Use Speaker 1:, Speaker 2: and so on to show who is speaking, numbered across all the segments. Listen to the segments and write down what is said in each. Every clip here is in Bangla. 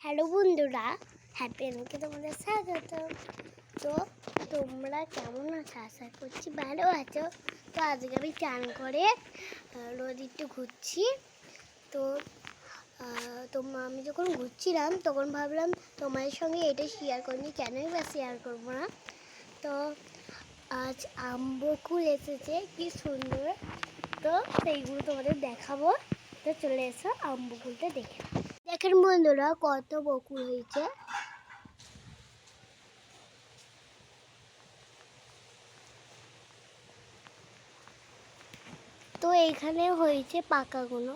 Speaker 1: হ্যালো বন্ধুরা হ্যাপি এনকে তোমাদের স্বাগত তো তোমরা কেমন আছো? আশা করছি ভালো আছো। তো আজকে আমি চান করে রোদ একটু ঘুরছি। তো তোমরা আমি যখন ঘুরছিলাম, তখন ভাবলাম তোমাদের সঙ্গে এটা শেয়ার করিনি কেনই বা শেয়ার করব না? তো আজ আম্বকুল এসেছে, কি সুন্দর। তো সেইগুলো তোমাদের দেখাবো। তো চলে এসো আম্বকুলটা দেখে। দেখেন বন্ধুরা কত বকুল হয়েছে। তো এখানে হয়েছে পাকাগুলো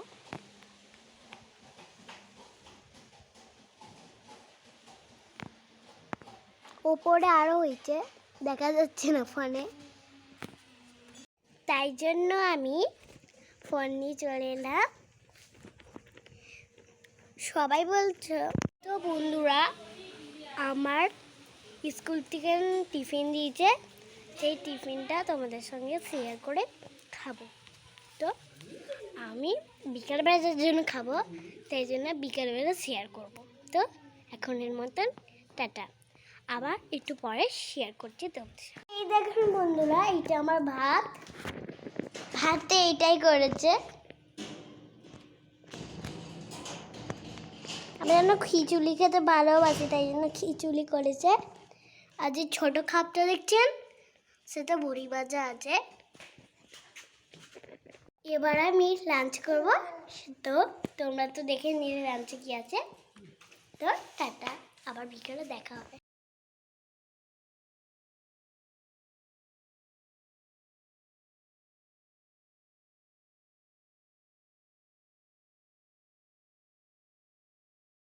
Speaker 1: ওপরে আরও হয়েছে, দেখা যাচ্ছে না ফোনে। তাই জন্য আমি ফোন নিয়ে চলে এলাম। সবাই বলছো। তো বন্ধুরা, আমার স্কুল থেকে টিফিন দিয়েছে, সেই টিফিনটা তোমাদের সঙ্গে শেয়ার করে খাব। তো আমি বিকালবেলার জন্য খাব তাই জন্য বিকালবেলা শেয়ার করব। তো এখনের মতন, টাটা। আবার একটু পরে শেয়ার করছি তোমাদের। এই দেখুন বন্ধুরা, এইটা আমার ভাত। ভাতে এটাই করেছে। আমি যেন খিচুড়ি খেতে ভালোবাসি, তাই জন্য খিচুড়ি করেছে। আর যে ছোটো খাপটা দেখছেন, সেটা বড়ি ভাজা আছে। এবার আমি লাঞ্চ করব। তো তোমরা তো দেখে নিলে লাঞ্চে কি আছে। তো টাটা, আবার বিকেলে দেখা হবে।